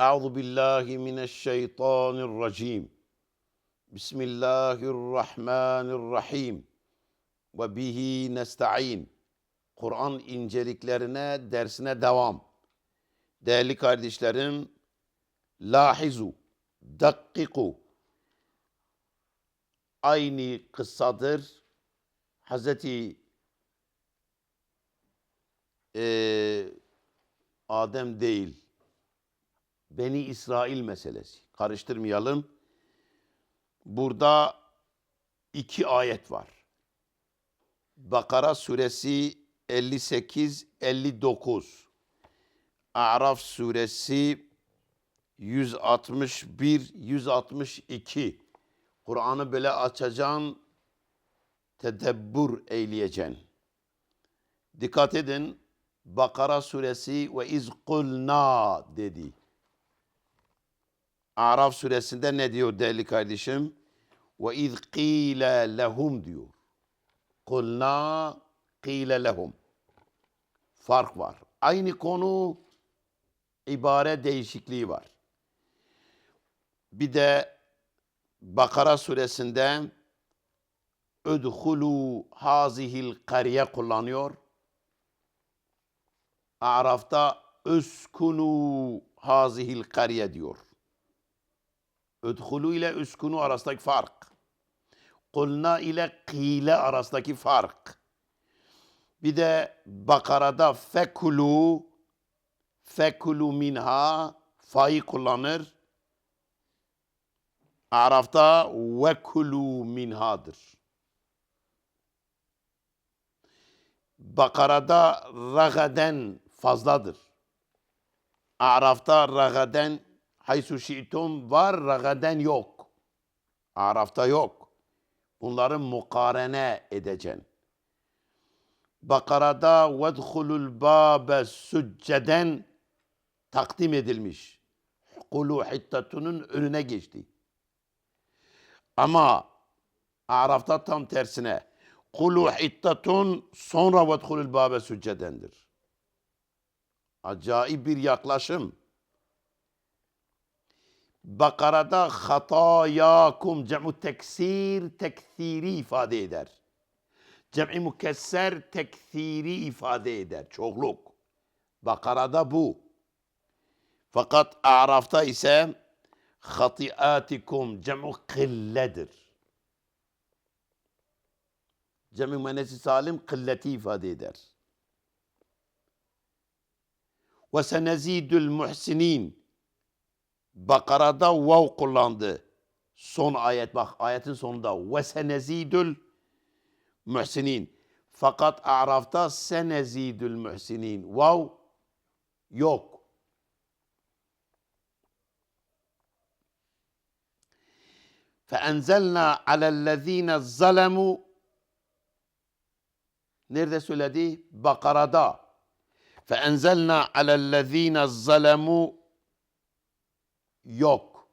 Euzu billahi mineşşeytanirracim. Bismillahirrahmanirrahim. Ve bihi. Kur'an inceliklerine, dersine devam. Değerli kardeşlerim, lahizu, dakkiku. Aynı kıssadır. Hazreti eee, Adem değil, Beni İsrail meselesi. Karıştırmayalım. Burada iki ayet var. Bakara suresi 58-59. Araf suresi 161-162. Kur'an'ı böyle açacaksın, tedebbür eyleyeceksin. Dikkat edin. Bakara suresi ve iz kulna dedi. Araf suresinde ne diyor değerli kardeşim? Ve iz qile lehum diyor. Kulna qile lehum. Fark var. Aynı konu ibare değişikliği var. Bir de Bakara suresinde Ödhulu hazihil kariye kullanıyor. Araf'ta üskunu hazihil kariye diyor. Ödhulu ile üskunu arasındaki fark. Kulna ile kile arasındaki fark. Bir de Bakara'da fekulu fekulu minha fa'yı kullanır. Araf'ta vekulu minhadır. Bakara'da ragaden fazladır. Araf'ta ragaden haysu şi'tum var, ragaden yok. Araf'ta yok. Bunları mukarene edeceksin. Bakara'da vedhulul babe sücceden takdim edilmiş. Kulu hittatunun önüne geçti. Ama Araf'ta tam tersine. Kulu hittatun sonra vedhulul babe süccedendir. Acayip bir yaklaşım. بقردا خطاياكم جمع تكسير تكثيري ifade در جمع مكسر تكثيري ifade در شغلوك. Bakara'da بو. فقط Araf'ta ise خطيئاتكم جمع قلدر. جمع منس سالم قلتي فاديدر. وسنزيد المحسنين. Bakara'da vav kullandı. Son ayet bak ayetin sonunda. Ve senezidül muhsinin. Fakat Araf'ta senezidül muhsinin. Vav yok. فَاَنْزَلْنَا عَلَى الَّذ۪ينَ ظَلَمُوا Nerede söyledi? Bakara'da. فَاَنْزَلْنَا عَلَى الَّذ۪ينَ ظَلَمُوا Yok.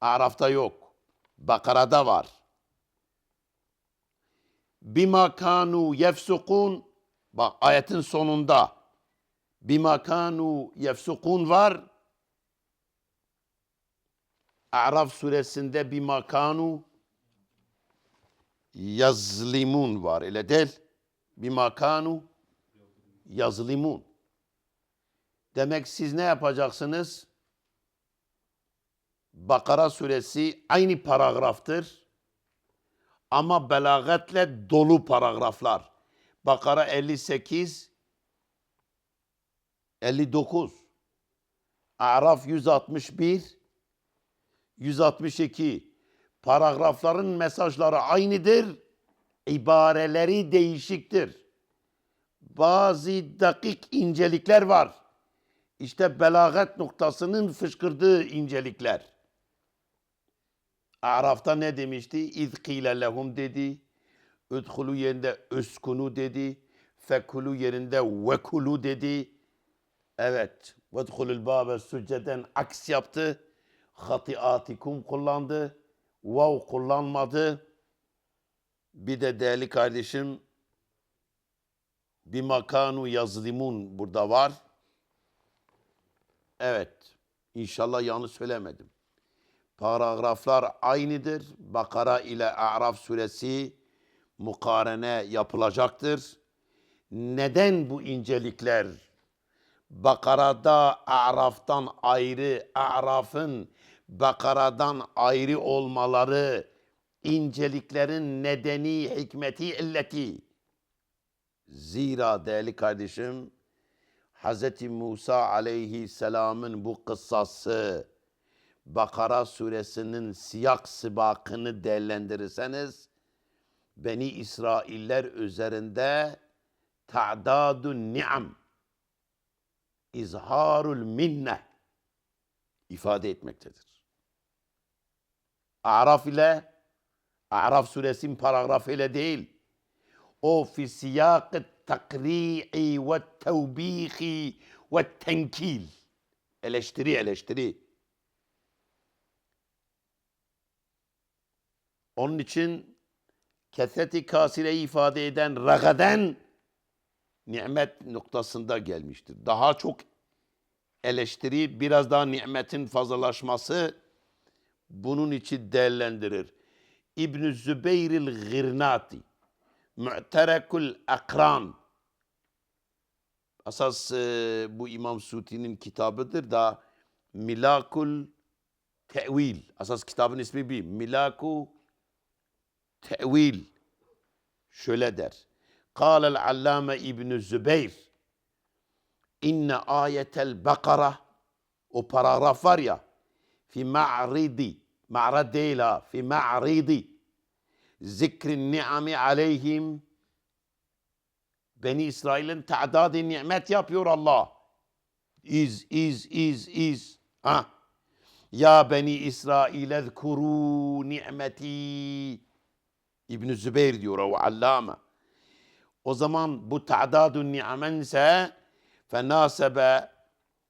Araf'ta yok. Bakara'da var. Bima kanu yefsukun bak ayetin sonunda bima kanu yefsukun var. Araf suresinde bima kanu yazlimun var. Öyle değil. Bima kanu yazlimun. Demek siz ne yapacaksınız? Bakara suresi aynı paragraftır. Ama belagetle dolu paragraflar. Bakara 58 59 Araf 161 162 paragrafların mesajları aynıdır. ibareleri değişiktir. Bazı dakik incelikler var. İşte belagat noktasının fışkırdığı incelikler. Araf'ta ne demişti? İz kîle lehum dedi. Üdhulu yerinde üskunu dedi. Fekulu yerinde vekulu dedi. Evet. Vedhulul bâbe sücceden aks yaptı. Hatiatikum kullandı. Vav kullanmadı. Bir de değerli kardeşim bir makanu yazlimun burada var. Evet. İnşallah yanlış söylemedim. Paragraflar aynıdır. Bakara ile A'raf suresi mukarene yapılacaktır. Neden bu incelikler? Bakara'da A'raf'tan ayrı, A'raf'ın Bakara'dan ayrı olmaları, inceliklerin nedeni, hikmeti, illeti. Zira değerli kardeşim, Hz. Musa aleyhisselamın bu kıssası, Bakara suresinin siyak sibakını değerlendirirseniz, Beni İsrailler üzerinde ta'dadun ni'am, izharul minne ifade etmektedir. Araf ile Araf suresinin paragrafı ile değil. O fi siyak takri'i ve tevbihi ve tenkil. Eleştiri eleştiri. Onun için kesreti kasireyi ifade eden ragaden nimet noktasında gelmiştir. Daha çok eleştiri, biraz daha nimetin fazlalaşması bunun için değerlendirir. İbn-i Zübeyril Gırnati, Mu'terekul Akran, asas e, bu İmam Suti'nin kitabıdır da Milakul Te'vil, asas kitabın ismi bir, Milaku Te'vil, şöyle der. قال العلامة ابن Zübeyr inne ayetel bakara o paragraf var ya fi ma'ridi ma'rad değil ha fi ma'ridi zikrin ni'ami aleyhim Beni İsrail'in ta'dadi nimet yapıyor Allah. İz, iz, iz, iz. Ha. Ya Beni İsrail ezkuru ni'meti. İbn Zübeyr diyor o allame. O zaman bu ta'dadun ni'amen ise fenasebe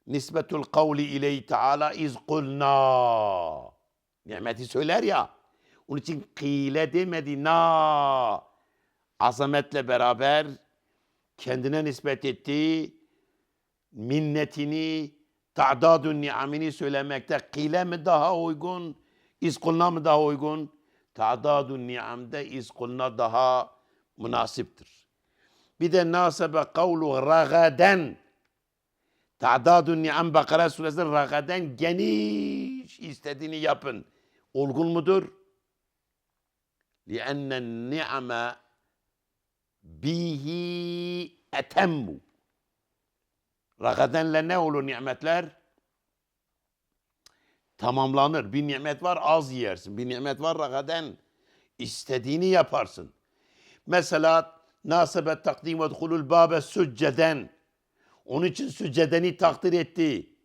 nisbetul kavli ileyhi teala iz kulna. Nimeti söyler ya. Onun için kıyle demedi na. Azametle beraber kendine nispet etti. Minnetini, ta'dadun ni'amini söylemekte kıyle mi daha uygun? İz kulna mı daha uygun? Ta'dadun ni'amde iz kulna daha münasiptir. Bir de nasebe kavlu ragaden. Ta'dadun ni'am Bakara suresi ragaden geniş istediğini yapın. Olgun mudur? لِأَنَّ النِّعَمَ bihi etemmu. Ragadenle ne olur nimetler? tamamlanır. Bir nimet var az yersin. Bir nimet var ragaden. istediğini yaparsın. Mesela nasibet takdim ve dukulul babe sücceden. Onun için süccedeni takdir etti.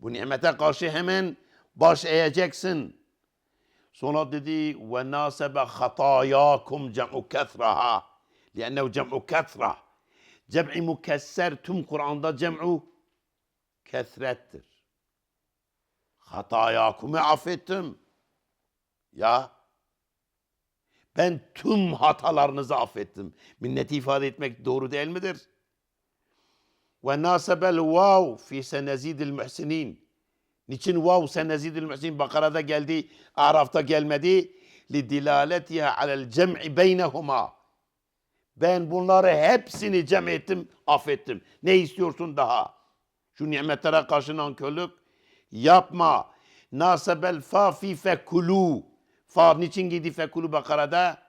Bu nimete karşı hemen baş eğeceksin. Sonra dedi ve nasebe hatayakum cem'u kethraha. Liannehu cem'u kethra. Cem'i mukesser tüm Kur'an'da cem'u kesrettir. Hatayakumu affettim. Ya ben tüm hatalarınızı affettim. Minneti ifade etmek doğru değil midir? Ve nasebel vav fi senezidil muhsinin. Niçin vav senezidil muhsinin Bakara'da geldi, Araf'ta gelmedi? Li dilaletiha alel cem'i beynehuma. Ben bunları hepsini cem ettim, affettim. Ne istiyorsun daha? Şu nimetlere karşı nankörlük yapma. Nasebel fa fi fekulu. Fa niçin gidi fekulu Bakara'da?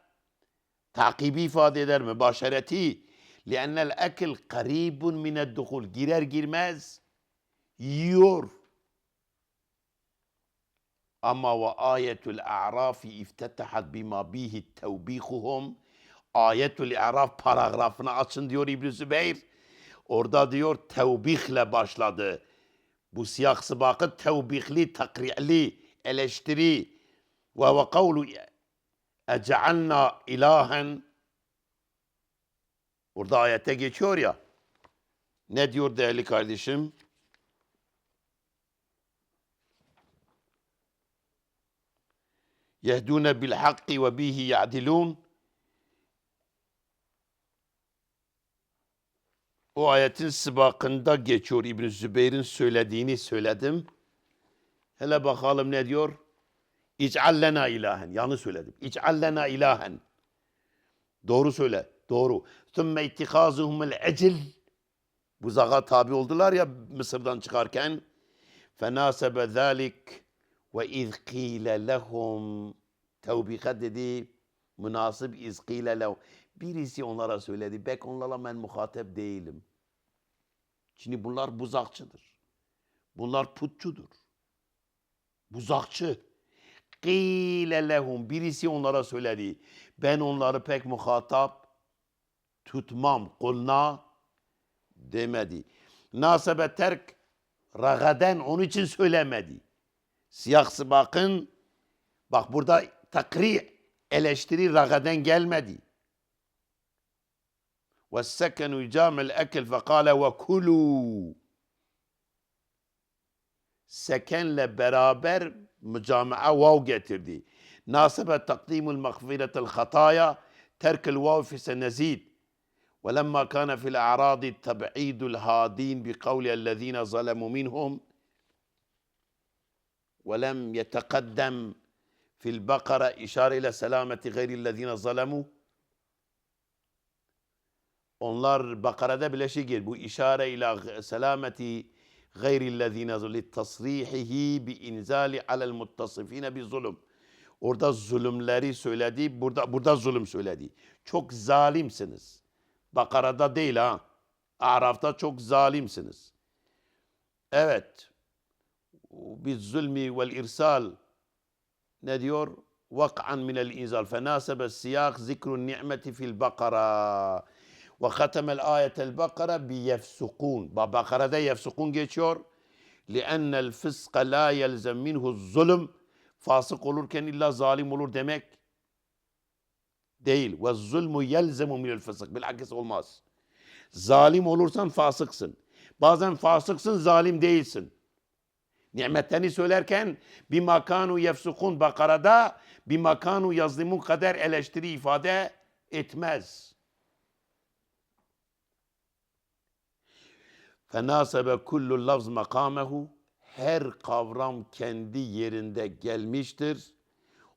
Takibi ifade eder mi? Başareti. Li'ennel ekil karibun mined duhul. Girer girmez yiyor. Ama ve ayetul a'rafi iftetahat bima bihi tevbihuhum Ayetül İraf paragrafını açın diyor İbn Zübeyir. Orada diyor tevbihle başladı. Bu siyah sıbakı tevbihli, takri'li, eleştiri. Ve ve kavlu ece'alna ilahen Burada ayete geçiyor ya. Ne diyor değerli kardeşim? Yehdûne bil hakki ve bihi ya'dilûn o ayetin sibakında geçiyor İbn Zübeyir'in söylediğini söyledim. Hele bakalım ne diyor? İc'al lena ilahen. Yanlış söyledim. İc'al lena ilahen. Doğru söyle. Doğru. Sümme ittikazuhumul ecil. Buzağa tabi oldular ya Mısır'dan çıkarken. Fenasebe zalik ve iz qile lehum. Tevbika dedi. Münasip iz lehum. Birisi onlara söyledi. Bek onlarla ben muhatap değilim. Şimdi bunlar buzakçıdır. Bunlar putçudur. Buzakçı. Qile lehum. Birisi onlara söyledi. Ben onları pek muhatap tutmam. Kulna demedi. Nasebe terk ragaden onun için söylemedi. Siyah bakın bak burada takri eleştiri ragaden gelmedi. والسكن جامع الأكل فقال وكلوا sekenle beraber mücamea vav getirdi. Nasebe takdimul mağfiretel hataya terkel vav fi senezid. ولما كان في الأعراض تبعيد الهادين بقول الذين ظلموا منهم ولم يتقدم في البقرة إشارة إلى سلامة غير الذين ظلموا onlar Bakara'da bile şey gelir. Bu işare ila selameti gayrillezine zulli tasrihihi bi inzali alel muttasifine bi zulüm. Orada zulümleri söyledi. Burada burada zulüm söyledi. Çok zalimsiniz. Bakara'da değil ha. Araf'ta çok zalimsiniz. Evet. Biz zulmi vel irsal ne diyor? Vak'an minel inzal. Fenasebe siyak zikrun ni'meti fil bakara. Ve khatemel ayetel bakara bi yefsukun. Bakara'da yefsukun geçiyor. لِأَنَّ الْفِسْقَ لَا يَلْزَمْ مِنْهُ zulüm. Fasık olurken illa zalim olur demek değil. Ve zulmü yelzemu minel fısık. Bilakis olmaz. Zalim olursan fasıksın. Bazen fasıksın, zalim değilsin. Nimetlerini söylerken bir makanu yefsukun Bakara'da bir makanu yazlimun kadar eleştiri ifade etmez. Fenasebe kullu lafz makamehu her kavram kendi yerinde gelmiştir.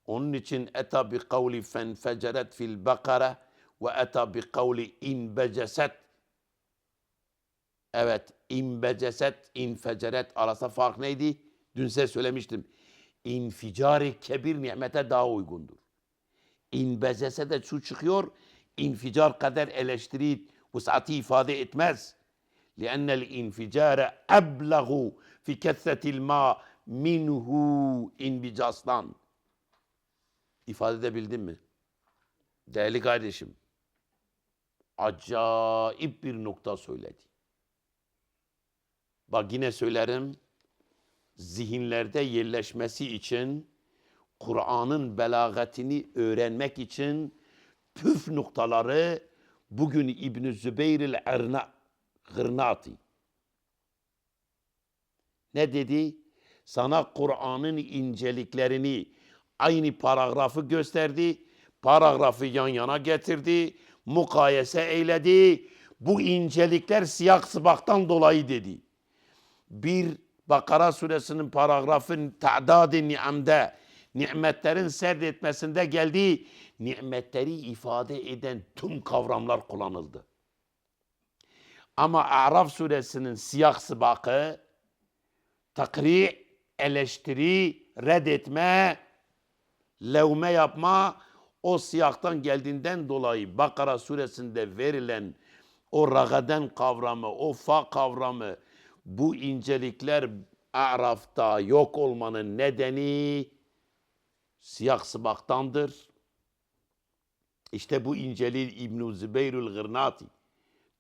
Onun için eta bi kavli fenfeceret fil bakara ve eta bi kavli. Evet, inbeceset, infeceret arasında fark neydi? Dün size söylemiştim. İnficari kebir nimete daha uygundur. İnbecese de şu çıkıyor, inficar kadar eleştiri vusati ifade etmez. لأن الانفجار أبلغ في كثرة الماء minhu inbicaslan. İfade edebildim mi? Değerli kardeşim, acayip bir nokta söyledi. Bak yine söylerim, zihinlerde yerleşmesi için, Kur'an'ın belagatini öğrenmek için püf noktaları bugün İbn Zübeyir el-Erna Gırnati. Ne dedi? Sana Kur'an'ın inceliklerini aynı paragrafı gösterdi. Paragrafı yan yana getirdi. Mukayese eyledi. Bu incelikler siyah sıbaktan dolayı dedi. Bir Bakara suresinin paragrafın ta'dad-ı ni'amde nimetlerin serdetmesinde geldiği nimetleri ifade eden tüm kavramlar kullanıldı. Ama Araf suresinin siyah sıbakı takri, eleştiri, reddetme, levme yapma o siyahtan geldiğinden dolayı Bakara suresinde verilen o ragaden kavramı, o fa kavramı bu incelikler Araf'ta yok olmanın nedeni siyah sıbaktandır. İşte bu inceliği İbn-i Zübeyrül Gırnati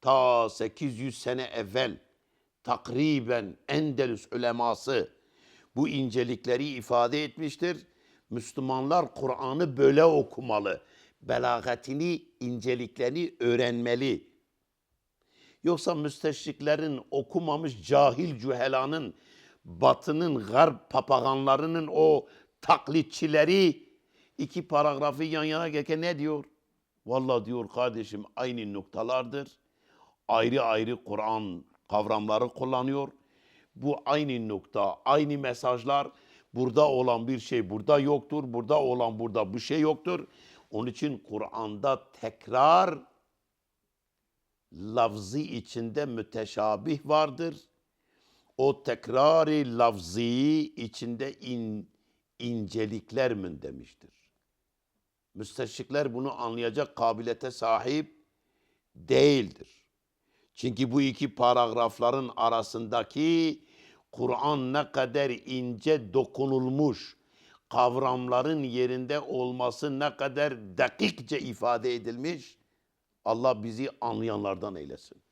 ta 800 sene evvel takriben Endelüs uleması bu incelikleri ifade etmiştir. Müslümanlar Kur'an'ı böyle okumalı. Belagatini, inceliklerini öğrenmeli. Yoksa müsteşriklerin okumamış cahil cühelanın, batının, garp papaganlarının o taklitçileri iki paragrafı yan yana gelirken ne diyor? Vallahi diyor kardeşim aynı noktalardır ayrı ayrı Kur'an kavramları kullanıyor. Bu aynı nokta, aynı mesajlar. Burada olan bir şey burada yoktur. Burada olan burada bu şey yoktur. Onun için Kur'an'da tekrar lafzı içinde müteşabih vardır. O tekrari lafzı içinde in, incelikler mündemiştir. Müsteşrikler bunu anlayacak kabiliyete sahip değildir. Çünkü bu iki paragrafların arasındaki Kur'an ne kadar ince dokunulmuş, kavramların yerinde olması ne kadar dakikçe ifade edilmiş, Allah bizi anlayanlardan eylesin.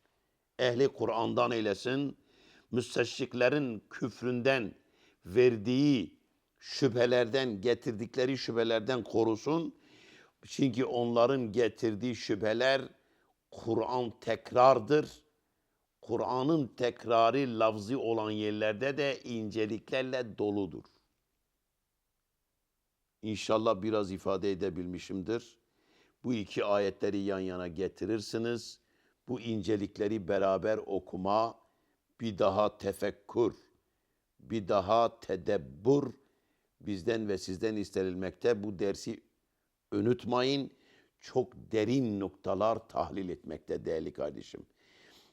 Ehli Kur'an'dan eylesin. Müsteşriklerin küfründen verdiği şüphelerden, getirdikleri şüphelerden korusun. Çünkü onların getirdiği şüpheler Kur'an tekrardır. Kur'an'ın tekrarı lafzı olan yerlerde de inceliklerle doludur. İnşallah biraz ifade edebilmişimdir. Bu iki ayetleri yan yana getirirsiniz. Bu incelikleri beraber okuma, bir daha tefekkur, bir daha tedebbür bizden ve sizden istenilmekte. Bu dersi unutmayın. Çok derin noktalar tahlil etmekte değerli kardeşim.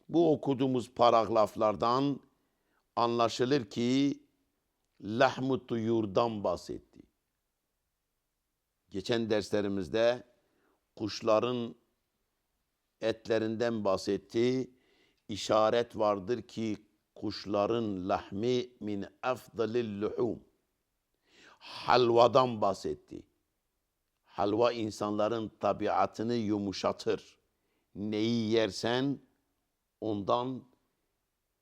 Bu okuduğumuz paragraflardan anlaşılır ki lahmu tuyurdan bahsetti. Geçen derslerimizde kuşların etlerinden bahsetti. İşaret vardır ki kuşların lahmi min afdalil luhum. Halvadan bahsetti. Halva insanların tabiatını yumuşatır. Neyi yersen ondan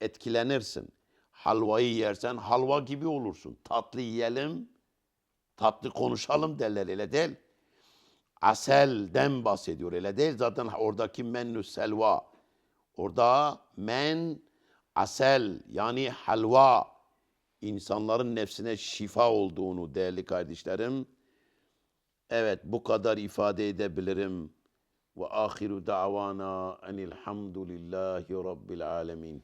etkilenirsin. Halvayı yersen halva gibi olursun. Tatlı yiyelim, tatlı konuşalım derler öyle değil. Aselden bahsediyor öyle değil. Zaten oradaki mennü selva. Orada men, asel yani halva insanların nefsine şifa olduğunu değerli kardeşlerim. Evet bu kadar ifade edebilirim. Ve ahiru da'vana enilhamdülillahi rabbil alemin.